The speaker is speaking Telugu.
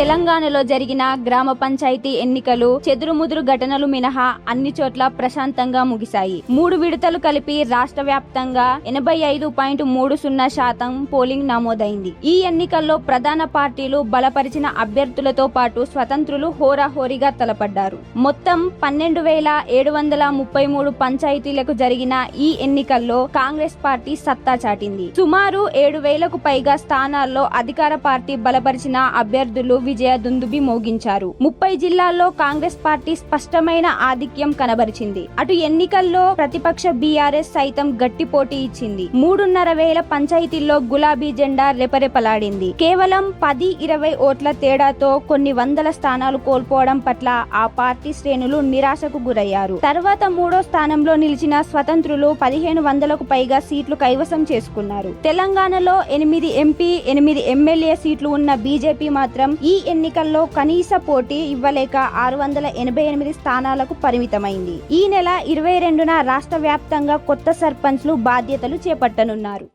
తెలంగాణలో జరిగిన గ్రామ పంచాయతీ ఎన్నికలు చెదురుముదురు ఘటనలు మినహా అన్ని చోట్ల ప్రశాంతంగా ముగిశాయి. మూడు విడతలు కలిపి రాష్ట్ర వ్యాప్తంగా ఎనభై ఐదు పాయింట్ మూడు సున్నా శాతం పోలింగ్ నమోదైంది. ఈ ఎన్నికల్లో ప్రధాన పార్టీలు బలపరిచిన అభ్యర్థులతో పాటు స్వతంత్రులు హోరాహోరీగా తలపడ్డారు. మొత్తం పన్నెండు వేల ఏడు వందల ముప్పై మూడు పంచాయతీలకు జరిగిన ఈ ఎన్నికల్లో కాంగ్రెస్ పార్టీ సత్తా చాటింది. సుమారు ఏడు వేలకు పైగా స్థానాల్లో అధికార పార్టీ బలపరిచిన అభ్యర్థులు విజయ దుందుబి మోగించారు. ముప్పై జిల్లాల్లో కాంగ్రెస్ పార్టీ స్పష్టమైన ఆధిక్యం కనబరిచింది. అటు ఎన్నికల్లో ప్రతిపక్ష బీఆర్ఎస్ సైతం గట్టి పోటీ ఇచ్చింది. మూడున్నర వేల పంచాయతీల్లో గులాబీ జెండా రెపరెపలాడింది. కేవలం పది ఇరవై ఓట్ల తేడాతో కొన్ని వందల స్థానాలు కోల్పోవడం పట్ల ఆ పార్టీ శ్రేణులు నిరాశకు గురయ్యారు. తర్వాత మూడో స్థానంలో నిలిచిన స్వతంత్రులు పదిహేను వందలకు పైగా సీట్లు కైవసం చేసుకున్నారు. తెలంగాణలో ఎనిమిది ఎంపీ ఎనిమిది ఎమ్మెల్యే సీట్లు ఉన్న బీజేపీ మాత్రం ఈ ఈ ఎన్నికల్లో కనీస పోటీ ఇవ్వలేక ఆరు వందల ఎనభై ఎనిమిది స్థానాలకు పరిమితమైంది. ఈ నెల ఇరవై రెండున రాష్ట్ర వ్యాప్తంగా కొత్త సర్పంచ్లు బాధ్యతలు చేపట్టనున్నారు.